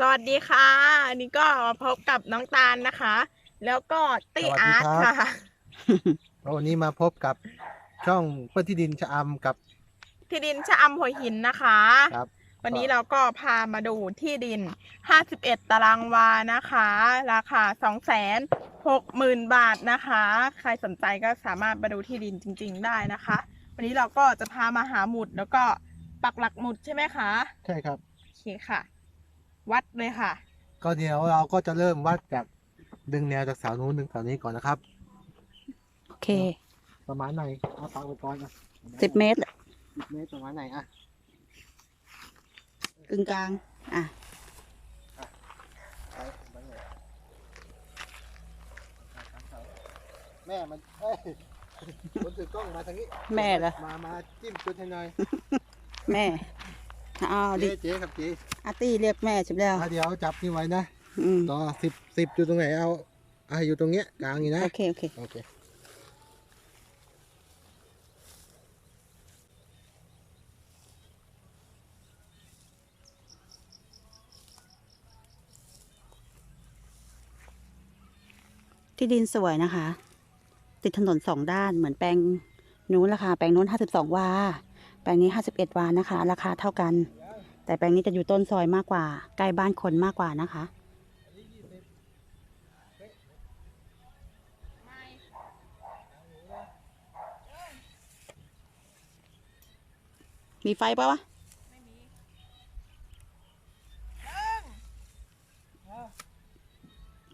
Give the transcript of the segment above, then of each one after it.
สวัสดีค่ะอันนี้ก็มาพบกับน้องตาลนะคะ แล้วก็ติสวัสดีอาร์ตครับค่ะวันนี้มาพบกับช่องเพื่อนที่ดินชะอำกับที่ดินชะอำหัวหินนะคะ ครับวันนี้เราก็พามาดูที่ดิน 51 ตารางวานะคะ ราคา 260,000 บาทนะคะ ใครสนใจก็สามารถมาดูที่ดินจริง ๆ ได้นะคะ วันนี้เราก็จะพามาหาหมุดแล้วก็ปักหลักหมุดใช่ไหมคะ ใช่ครับ โอเคค่ะ วัดเลยค่ะ ก็เดี๋ยวเราก็จะเริ่มวัดจากดึงแนวจากเสานู้นดึงเสานี้ก่อนนะครับ โอเค ประมาณไหนเอาตังไปก่อนนะสิบเมตรสิบเมตรประมาณไหนอะกึ่งกลาง อะไปประมาณไหนแม่มันเอ้ยคนถือกล้องมาทางนี้ แม่เหรอ มา มาจิ้มจุดให้หน่อย แม่เอาดิเจ๊เจ๊ครับเจ๊อาร์ตี้เรียกแม่ใช่ไหมแล้ว อะเดี๋ยวจับนี่ไว้นะอืม ต่อสิบสิบอยู่ตรงไหนเอาเอาอยู่ตรงเนี้ยกลางนี่นะโอเค โอเค โอเคที่ดินสวยนะคะ ติดถนนสองด้านเหมือนแปลงนู้นราคาแปลงนู้นห้าสิบสองวา แปลงนี้ห้าสิบเอ็ดวานะคะ ราคาเท่ากัน แต่แปลงนี้จะอยู่ต้นซอยมากกว่า ใกล้บ้านคนมากกว่านะคะ มีไฟปะวะ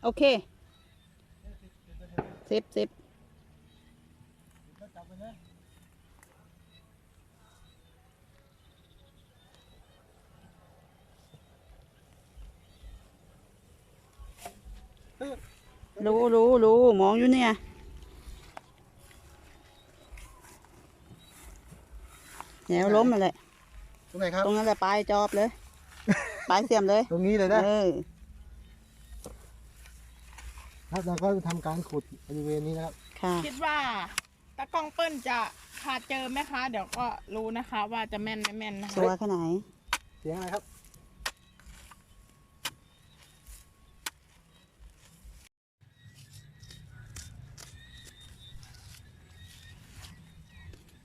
โอเคสิบสิบ รู้รู้รู้มองอยู่เนี่ยแนวล้มมาเลยตรงไหนครับตรงนั้นแหละปลายจอบเลยปลายเสียมเลย ตรงนี้เลยนะเออครับเราก็ทำการขุดบริเวณนี้นะครับค่ะคิดว่าตะกล้องเปิ้ลจะหาเจอไหมคะ เดี๋ยวก็รู้นะคะ ว่าจะแม่นไม่แม่นนะคะตัวแค่ไหน เสียงอะไรครับ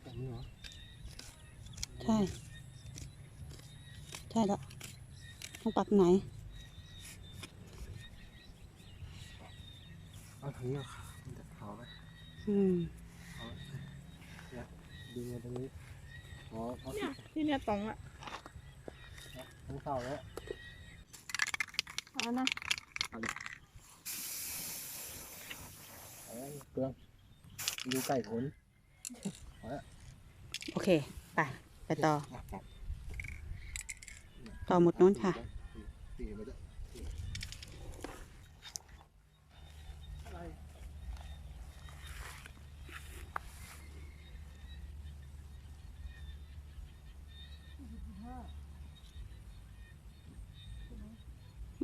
แบบนี้เหรอ ใช่ ใช่แล้ว ต้องปักไหนเอาทางนี้เอาขามันจะเขาไหมอืมดึงมาตรงนี้อ๋อเอาเนี่ยที่เนี่ยตรงอะทั้งเสาแล้วเอานะเอาเปลืองดูไก่ขนโอเค ไป ไปต่อะครับต่อหมดนู้นค่ะ ตีไปด้วยอะไร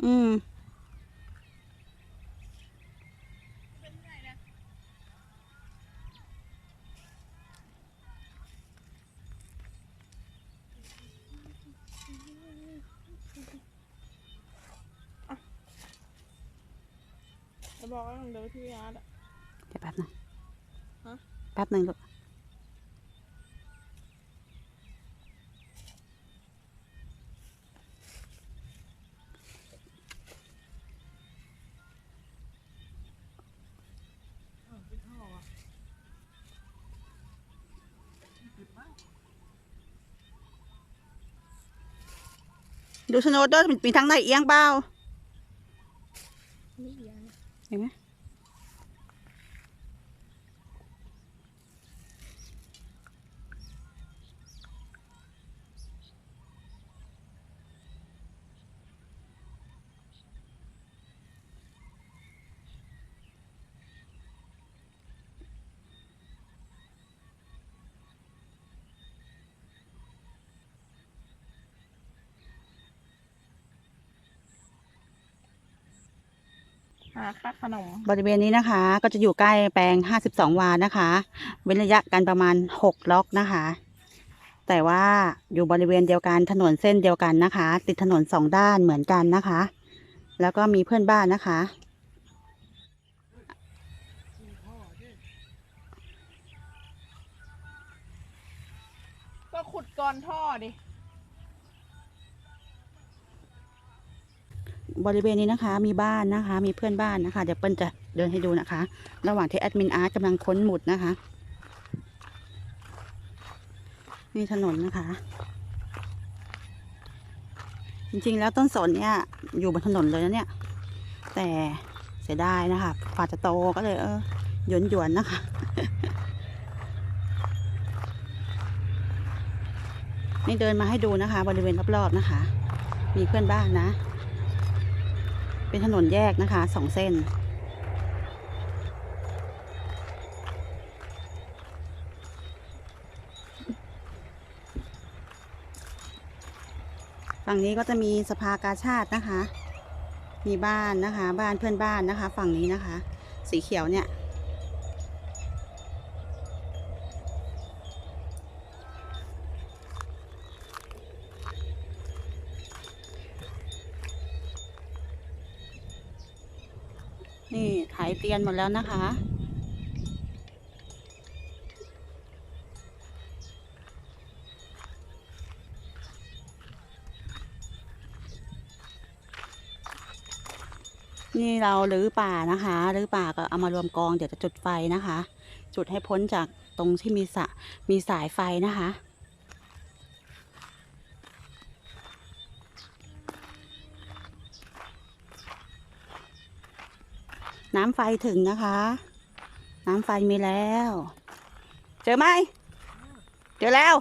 อืม จะ บอกว่าต้องเดินที่อาร์ตอะเดี๋ยวแป๊บนึงฮะแป๊บนึงลูกดูโฉนดด้วยมีทางไหนเอียงเปล่านี่ยัง เห็นไหม หาค่าขนม บริเวณนี้นะคะ ก็จะอยู่ใกล้แปลง 52 วานะคะ เว้นระยะกันประมาณ 6 ล็อกนะคะ แต่ว่าอยู่บริเวณเดียวกันถนนเส้นเดียวกันนะคะ ติดถนนสองด้านเหมือนกันนะคะ แล้วก็มีเพื่อนบ้านนะคะ ก็ขุดก่อนท่อดิ บริเวณนี้นะคะ มีบ้านนะคะ มีเพื่อนบ้านนะคะ เดี๋ยวเปิ้ลจะเดินให้ดูนะคะ ระหว่างที่แอดมินอาร์ตกำลังค้นหมุดนะคะนี่ถนนนะคะ จริงๆแล้วต้นสนเนี่ย อยู่บนถนนเลยนะเนี่ย แต่เสียดายนะคะกว่าจะโตก็เลยเออหยวนหยวนๆนะคะ นี่เดินมาให้ดูนะคะ บริเวณรอบๆนะคะ มีเพื่อนบ้านนะ เป็นถนนแยกนะคะสองเส้น ฝั่งนี้ก็จะมีสภากาชาตินะคะ มีบ้านนะคะ บ้านเพื่อนบ้านนะคะ ฝั่งนี้นะคะ สีเขียวเนี่ย นี่ถ่า ยเตียนหมดแล้วนะคะ นี่เรารื้อป่านะคะรื้อป่าก็เอามารวมกองเดี๋ยวจะจุดไฟนะคะ จุดให้พ้นจากตรงที่มีสะมีสายไฟนะคะ น้ำไฟถึงนะคะ น้ำไฟมีแล้ว เจอไหม เจอแล้ว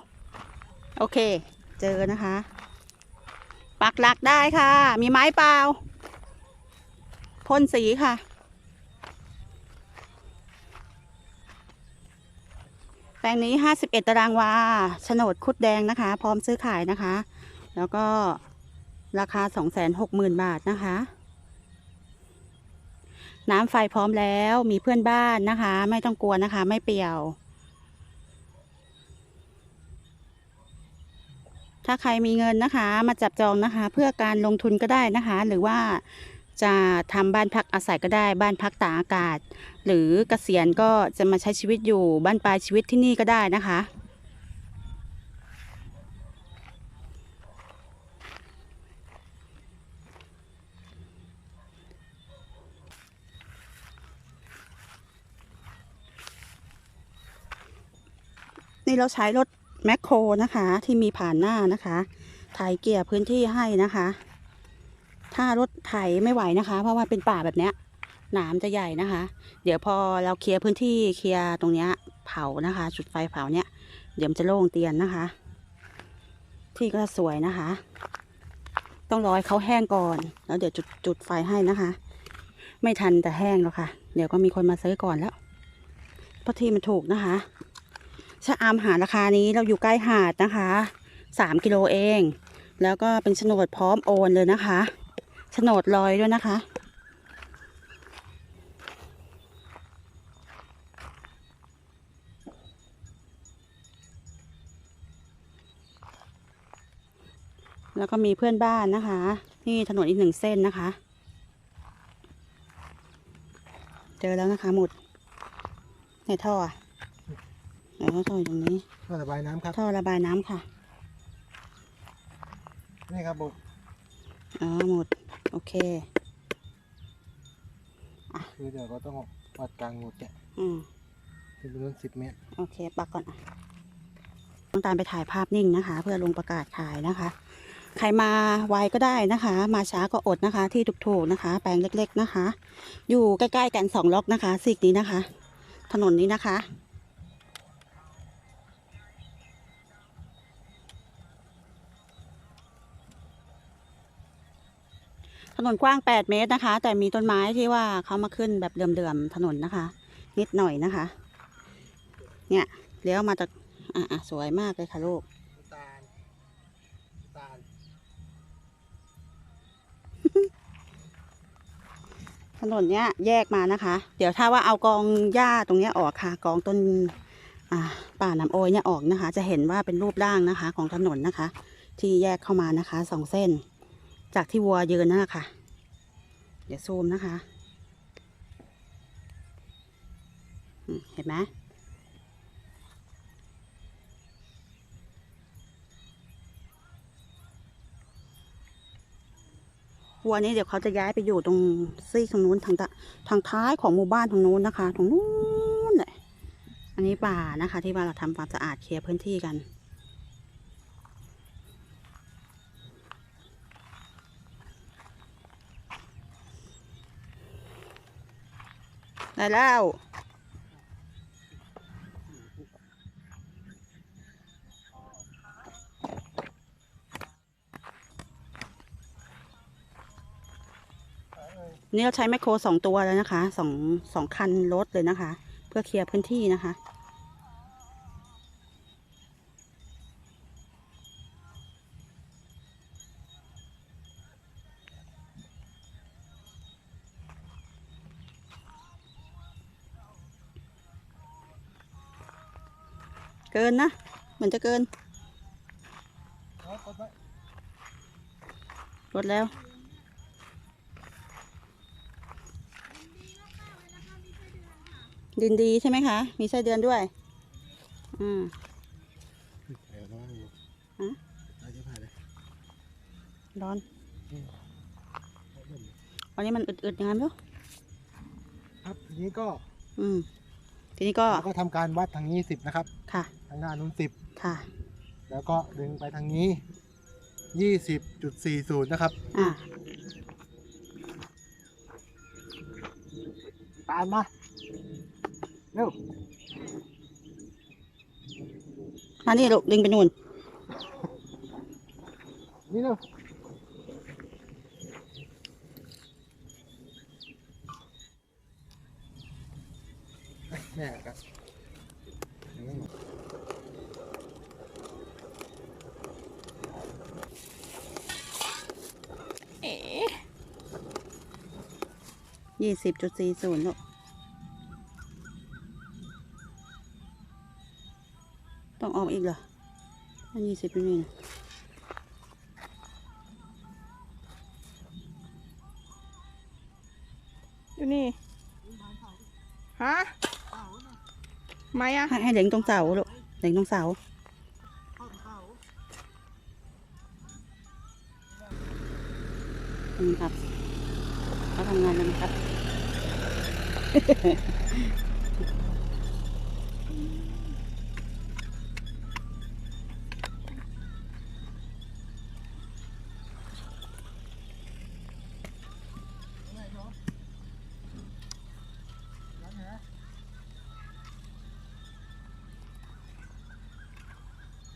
โอเค เจอนะคะ ปักหลักได้ค่ะ มีไม้เปล่า พ่นสีค่ะ แปลงนี้ 51 ตารางวาโฉนดคุดแดงนะคะ พร้อมซื้อขายนะคะ แล้วก็ราคา 260,000 บาทนะคะ น้ำไฟพร้อมแล้วมีเพื่อนบ้านนะคะ ไม่ต้องกลัวนะคะ ไม่เปี่ยว ถ้าใครมีเงินนะคะ มาจับจองนะคะ เพื่อการลงทุนก็ได้นะคะ หรือว่าจะทำบ้านพักอาศัยก็ได้บ้านพักตากอากาศ หรือเกษียณก็จะมาใช้ชีวิตอยู่บ้านปลายชีวิตที่นี่ก็ได้นะคะ นี่เราใช้รถแมคโครนะคะ ที่มีผ่านหน้านะคะไถเกี่ยพื้นที่ให้นะคะ ถ้ารถไถไม่ไหวนะคะ เพราะว่าเป็นป่าแบบเนี้ยหนามจะใหญ่นะคะ เดี๋ยวพอเราเคลียร์พื้นที่เคลียร์ตรงเนี้ยเผานะคะ จุดไฟเผาเนี้ยเดี๋ยวมันจะโล่งเตียนนะคะ ที่ก็สวยนะคะ ต้องรอให้เขาแห้งก่อน แล้วเดี๋ยวจุดจุดไฟให้นะคะ ไม่ทันแต่แห้งแล้วค่ะ เดี๋ยวก็มีคนมาซื้อก่อนแล้วเพราะที่มันถูกนะคะ ชะอามหาราคานี้เราอยู่ใกล้หาดนะคะสามกิโลเอง แล้วก็เป็นโฉนดพร้อมโอนเลยนะคะโฉนดลอยด้วยนะคะ แล้วก็มีเพื่อนบ้านนะคะ นี่ถนนอีกหนึ่งเส้นนะคะ เจอแล้วนะคะหมุดในท่อ อะอ๋อท่ออยู่ตรงนี้ก็ระบายน้ำครับ ท่อระบายน้ำค่ะ นี่ครับผมอ๋อหมด โอเค คือเดี๋ยวเราต้องวัดกลางหมดเนี่ยอืม เป็นจำนวนสิบเมตร โอเค ปักก่อนอะต้องตามไปถ่ายภาพนิ่งนะคะ เพื่อลงประกาศขายนะคะ ใครมาไวก็ได้นะคะ มาช้าก็อดนะคะ ที่ถูกๆนะคะ แปลงเล็กๆนะคะ อยู่ใกล้ๆกันสองล็อกนะคะซีกนี้นะคะ ถนนนี้นะคะ นนกว้าง 8 เมตรนะคะ แต่มีต้นไม้ที่ว่าเขามาขึ้นแบบเลื่อมๆถนนนะคะ นิดหน่อยนะคะ เนี่ยเลี้ยวมาจากอะสวยมากเลยค่ะลูกถนนเนี้ยแยกมานะคะ เดี๋ยวถ้าว่าเอากองหญ้าตรงเนี้ยออกค่ะ กองต้นอ่าป่าน้ำโอยเนี่ยออกนะคะ จะเห็นว่าเป็นรูปร่างนะคะ ของถนนนะคะ ที่แยกเข้ามานะคะสองเส้น จากที่วัวยืนนั่นแหละค่ะ เดี๋ยวซูมนะคะ เห็นไหมวัวนี้เดี๋ยวเขาจะย้ายไปอยู่ตรงซีกทางนู้นทางตะทางท้ายของหมู่บ้านทางนู้นนะคะ ตรงนู้นเลยอันนี้ป่านะคะ ที่ว่าเราทำความสะอาดเคลียร์พื้นที่กัน ได้แล้วนี่เราใช้แมคโครสองตัวแล้วนะคะสองสองคันรถเลยนะคะ เพื่อเคลียร์พื้นที่นะคะ มือนจะเกินลดแล้วดินดีใช่ไหมคะ มีไส้เดือนด้วย อืมเดี๋ยวน้องอยู่ฮะได้จะผ่านเลยร้อนอืมวันนี้มันอึดๆยังไงไม่รู้ครับ ทีนี้ก็ อืม ทีนี้ก็เราก็ทำการวัดทางนี้สิบนะครับ ค่ะ ทางหน้านู้นสิบ ค่ะ แล้วก็ดึงไปทางนี้ยี่สิบจุดสี่ศูนย์นะครับ อ่าตามมา เร็ว มานี่ลูกดึงไปนู่น นี่เร็วเอ้ยแม่ครับ ยี่สิบจุดสี่ศูนย์ลูกต้องออกอีกเหรออันยี่สิบนี่นะอยู่นี่ ฮะไม่อะให้ให้เด็งตรงเสาลูกเด็งตรงเสาอืมครับ เขาทำงานแล้วนะครับ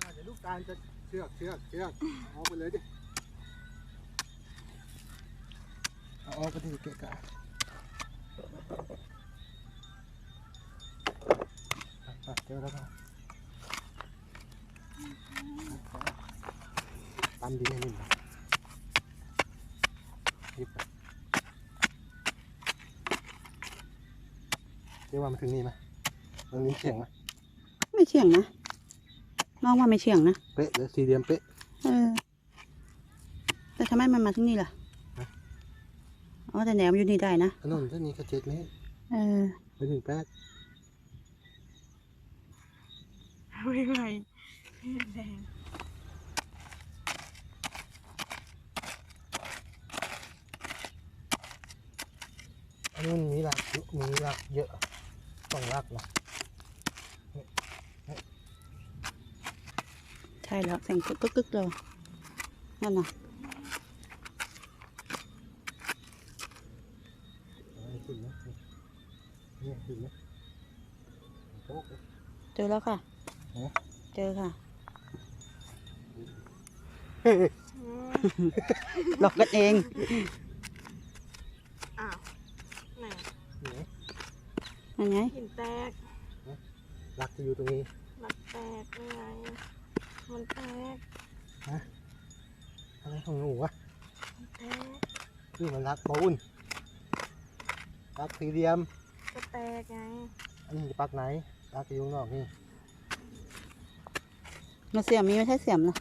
อะเดี๋ยวลูกตาลจะเชือกเชือกเชือกเอาไปเลยดิเอาออ กกะกะอะเจอแล้วครับตันดีให้นิ่มนะยิบเรียกว่ามันถึงนี่ไหมตรงนี้เฉียงไหมไม่เฉียงนะน้องว่าไม่เฉียงนะ เป๊ะเลยสี่เหลี่ยมเป๊ะ เออ แต่ทำไมมันมาที่นี่ล่ะ อ๋อแต่แนวมันอยู่นี่ได้นะถนนเส้นนี้ก็เจ็ดเมตรเออไปถึงแปดไม่ไหวแรงอันนี้มันมีหลักมีหลักเยอะสองหลักนะใช่แล้วเสียงกึกกึกกึกเลยนั่นน่ะ เอาให้ขึ้นนะนี่ขึ้นนะโป๊ะ เจอแล้วค่ะฮะเจอค่ะเฮ้ยอืมหลอกกันเอง อ้าวไหนนี่ไงนั่นไงหินแตกหลักจะอยู่ตรงนี้หลักแตกยังไง มันแตกอะไรของหนูวะมันแตกนี่มันหลักปูนหลักสี่เหลี่ยมก็แตกไง อันนี้จะปักไหน หลักจะอยู่ข้างนอกนี่มันเสียมมีไม่ใช่เสียมนะ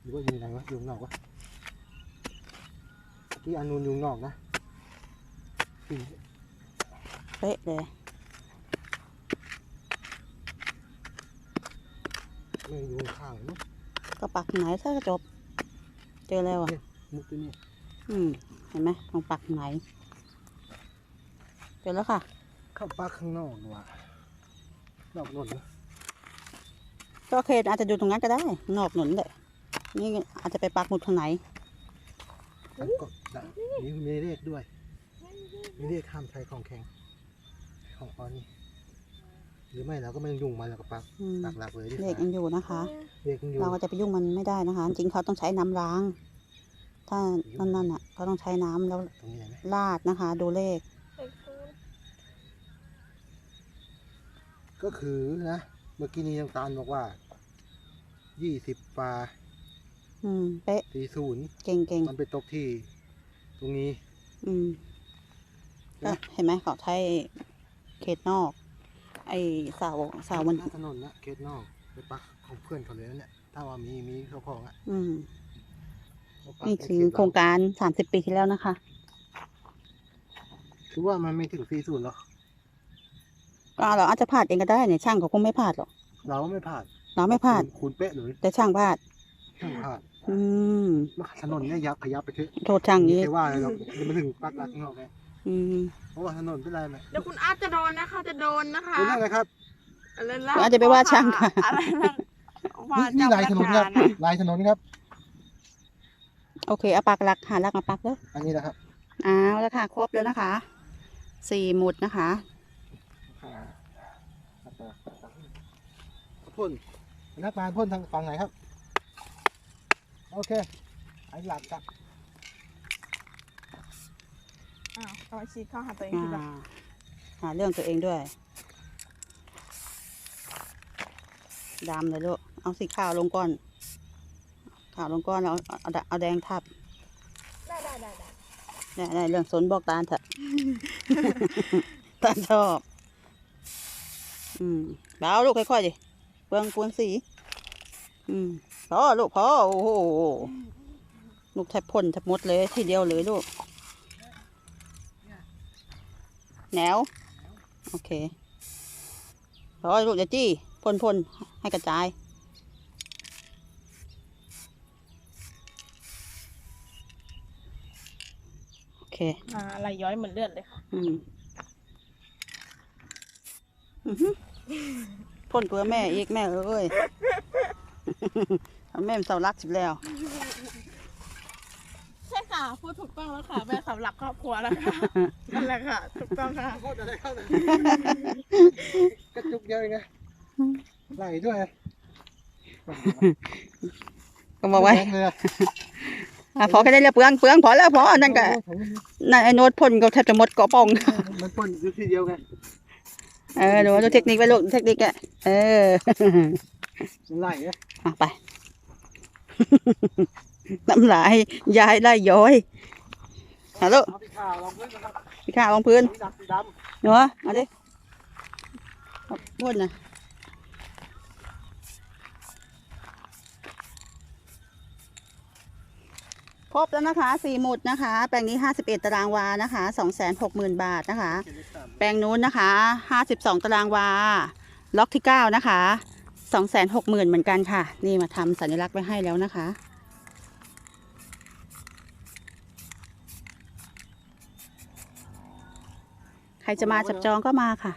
หรือว่าอยู่ไหนวะอยู่ข้างนอกวะที่อันนูนอยู่ข้างนอกนะที่เป๊ะเลยไม่อยู่ข้างๆเนอะก็ปักไหนซะก็จบ เจอแล้วอะมุกตัวนี้อืมเห็นไหมตรงปักไหนเจอแล้วค่ะ เข้าปากข้างนอกว่ะนอกนนนะก็โอเคอาจจะดูตรงนั้นก็ได้ นอกหนุนเลยนี่อาจจะไปปักหมุดข้างไหนอันก็ได้มีมีเลขด้วย มีเลขห้ามใช้ของแข็ง ของออนนี่ หรือไม่เราก็ไม่ต้องยุ่งมันเราก็ปักอืมปักหลักเลยดีเลกขว่ายังอยู่นะคะ เลขยังอยู่เราก็จะไปยุ่งมันไม่ได้นะคะ จริงเขาต้องใช้น้ำล้าง ถ้านั่นนั่นอะเขาต้องใช้น้ำแล้วตรงนี้เห็นไหมลาดนะคะ ดูเลข ก็คือนะ เมื่อกี้นี้ยังตาลบอกว่า ยี่สิบปลาอืมเป๊ะ สี่ศูนย์เก่งเก่งมันไปตกที่ ตรงนี้ อืมก็นะเห็นไหมเขาใช้เขตนอก ไอ้เสาเสามันหน้ถนนนะเขตนอกไปปักของเพื่อนเขาเลยนะเนี่ย ถ้าว่ามีมีเขาของอะ อืมเขาปักนี่ใคือเขตโครงการสามสิบปีที่แล้วนะคะ คือว่ามันไม่ถึงสี่ศูนย์หรอก ก็เราอาจจะพลาดเองก็ได้เนี่ยช่างเขาคงไม่พลาดหรอกเราไม่พลาดเราไม่พลาดคูณเป๊ะเลยแต่ช่างพลาดไม่พลาดอืมถนนเนี่ยยับขยับไปเถอะโทษช่างไม่นี้ใช่ว่าอะไรหรอกมันถึงปักหลักข้างนอกไงอืมเพราะว่าถนนเป็นไรไหมเดี๋ยวคุณอาร์ตจะโดนนะคะจะโดนนะคะเป็นอะไรครับอะไรนอาจจะไปว่าช่างค่ะอะไรนะว่านี่เจ้ลายถนนครับพกงาะลายถนนครับ โอเคเอาปากหลักหาหลักมาปักเลยอันนี้นะครับเอาแล้วค่ะครบแล้วนะคะสี่หมุดนะคะ พ่นนักงานพ่นทางฝั่งไหนครับ โอเคไอ้หลักครับอ้าวเอาชี้เข้าหาตัวเองอ่าดีกว่าหาเรื่องตัวเองด้วย ดำเลยลูก เอาสีขาวลงก่อน ขาวลงก่อนแล้วเอาเอาเอาแดงทับ ได้ได้ได้ได้ได้ได้เรื่องสนบอกตาลเถอะตาลชอบ อืมเบาลูกค่อยๆดิเปลืองปูนสี อืมพอลูกพอโอ้โหลูกแทบพ่นแทบหมดเลยทีเดียวเลยลูกแนวโอเคพอลูกจะจี้พ่นพ่นให้กระจายโอเคอ่าอะไรย้อยเหมือนเลือดเลยค่ะอืมอื้อหือ พ่นเกลือแม่อีกแม่เอ้ยเอาแม่เป็นเสารักสิบแล้วใช่ค่ะพูดถูกต้องแล้วค่ะแม่สำหรับครอบครัวแล้วค่ะนั่นแหละค่ะถูกต้องค่ะโคตรอะไรเข้าเลยกระจุกเดียวเองไงไหลด้วยก็บอกไว้แรงเลยอะอะพอแค่ได้แล้วเปลืองเปลืองพอแล้วพอนั่นก็นั่นไอ้โน้ตพ่นก็แทบจะหมดเกาะป่องมันพ่นอยู่ที่เดียวไง เออดูดูเทคนิคไว้ลูกเทคนิคอะเออมันไหลอะอะไป น้ำลายยายไล่ย้อยฮัลโหลเอาพี่ข่าวลองเพื่อนนะครับพี่ข้าวลงพื้นสีดำสีดหนูเอาดิเอาพ่นนะ รบแล้วนะคะสี่หมุดนะคะ แปลงนี้ห้าสิบเอ็ดตารางวานะคะสองแสนหกหมื่นบาทนะคะ แปลงนู้นนะคะห้าสิบสองตารางวา ล็อกที่เก้านะคะสองแสนหกหมื่นเหมือนกันค่ะ นี่มาทำสัญลักษณ์ไว้ให้แล้วนะคะใครจะมาจับจองก็มาค่ะ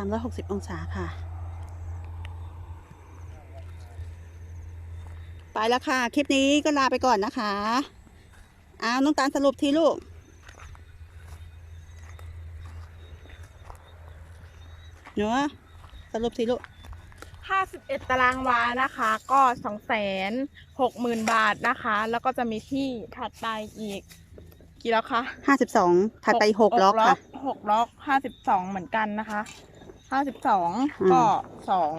360 องศาค่ะ ไปแล้วค่ะ คลิปนี้ก็ลาไปก่อนนะคะอ้าวน้องตาลสรุปทีลูกเนาะสรุปทีลูก51 ตารางวานะคะ ก็2 6 0 0 0 0 บาทนะคะ แล้วก็จะมีที่ถัดไปอีกกี่ล็อกคะ52 ถัดไป6ล็อกค่ะ6ล็อก 52 เหมือนกันนะคะ ห้าสิบสองอืมก็สอง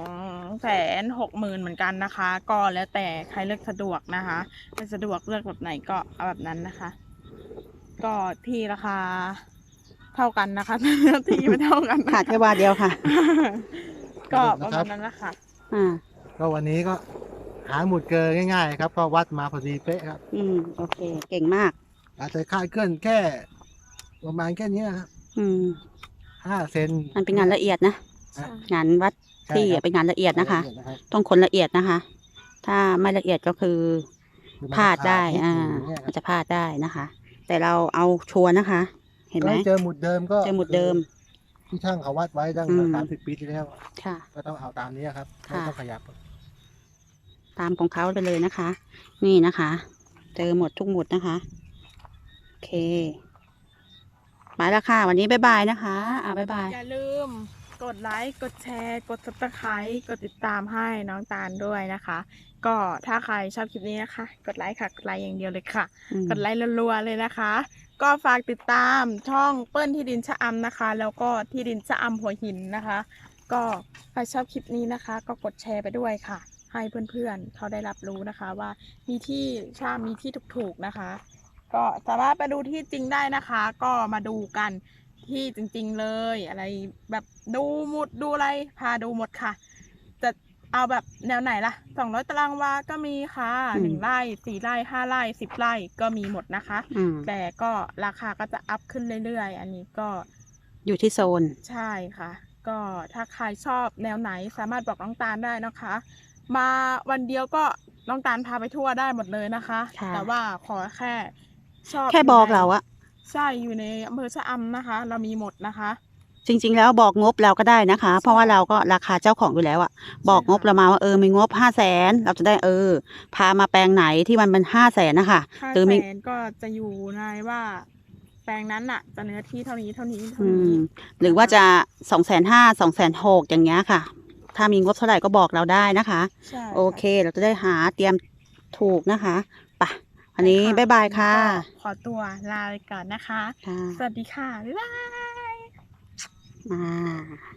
แสนหกหมื่นเหมือนกันนะคะ ก็แล้วแต่ใครเลือกสะดวกนะคะใครสะดวกเลือกแบบไหนก็เอาแบบนั้นนะคะ ก็ที่ราคาเท่ากันนะคะ ที่ไม่เท่ากันนะะขาดแค่วาเดียวค่ะ ก็ประมาณนั้นนะคะอ่าก็วันนี้ก็หาหมุดเกอง่ายๆครับ ก็วัดมาพอดีเป๊ะครับ อืมโอเค เก่งมาก อาจจะคาดเคลื่อนแค่ประมาณแค่นี้ครับ อืม ห้าเซนมันเป็นงานละเอียดนะใช่งานวัดใช่ที่ครับเป็นงานละเอียดนะคะรายลเอียรับต้องคนละเอียดนะคะ ถ้าไม่ละเอียดก็คือคือมันพลาดได้ขอ่าอย่างเงี้ยคมัรันบจะพลาดได้นะคะ แต่เราเอาชัวร์นะคะ เห็นไหมแล้วเจอหมุดเดิมก็เจอหมุดเดิมที่ช่างเขาวัดไว้ตั้งอืมสามสิบปีที่แล้วค่ะก็ต้องเอาตามนี้ครับไม่ค่ะต้องขยับ ตามของเขาไปเลยนะคะ นี่นะคะ เจอหมดทุกหมุดนะคะ โอเค ไปแล้วค่ะ วันนี้บ๊ายบายนะคะ อ่าบ๊ายบาย อย่าลืม กดไลค์กดแชร์ กด subscribe กดติดตามให้น้องตาลด้วยนะคะ ก็ถ้าใครชอบคลิปนี้นะคะ กดไลค์ค่ะกดไลค์อย่างเดียวเลยค่ะ อืม กดไลค์รัวๆเลยนะคะ ก็ฝากติดตามช่องเปิ้ลที่ดินชะอำนะคะ แล้วก็ที่ดินชะอำหัวหินนะคะ ก็ใครชอบคลิปนี้นะคะ ก็กดแชร์ไปด้วยค่ะ ให้เพื่อนๆเขาได้รับรู้นะคะว่ามีที่ชามีที่ถูกๆนะคะ ก็สามารถไปดูที่จริงได้นะคะ ก็มาดูกันที่จริง ๆ เลย อะไรแบบดูหมุดดูอะไรพาดูหมดค่ะ จะเอาแบบแนวไหนล่ะสองร้อยตารางวาก็มีค่ะอืมหนึ่งไร่สี่ไร่ห้าไร่สิบไร่ก็มีหมดนะคะ อืม แต่ก็ราคาก็จะอัพขึ้นเรื่อยๆ อันนี้ก็ อยู่ที่โซน ใช่ค่ะ ก็ถ้าใครชอบแนวไหนสามารถบอกน้องตาลได้นะคะ มาวันเดียวก็น้องตาลพาไปทั่วได้หมดเลยนะคะ ค่ะ แต่ว่าขอแค่ ชอบแค่บอกเราอะใช่อยู่ในอำเภอชะอำนะคะ เรามีหมดนะคะ จริง ๆ แล้วบอกงบเราก็ได้นะคะ เพราะว่าเราก็ราคาเจ้าของอยู่แล้วอะบอกงบเรามาว่าเออมีงบห้าแสนเราจะได้เออ พามาแปลงไหนที่มันเป็นห้าแสนนะคะห้าหรือแสมีนก็จะอยู่ในว่า แปลงนั้นน่ะ จะเนื้อที่เท่านี้เท่านี้เท่าอืนี้มหรือว่าจะสองแสนห้าสองแสนหกอย่างเงี้ยค่ะ ถ้ามีงบเท่าไหร่ก็บอกเราได้นะคะ ใช่โอเค เราจะได้หาเตรียมถูกนะคะไปะ วันนี้บ๊ายบายค่ะก็ขอตัวลาไปก่อนนะคะค่ะสวัสดีค่ะ บ๊ายบายอ่า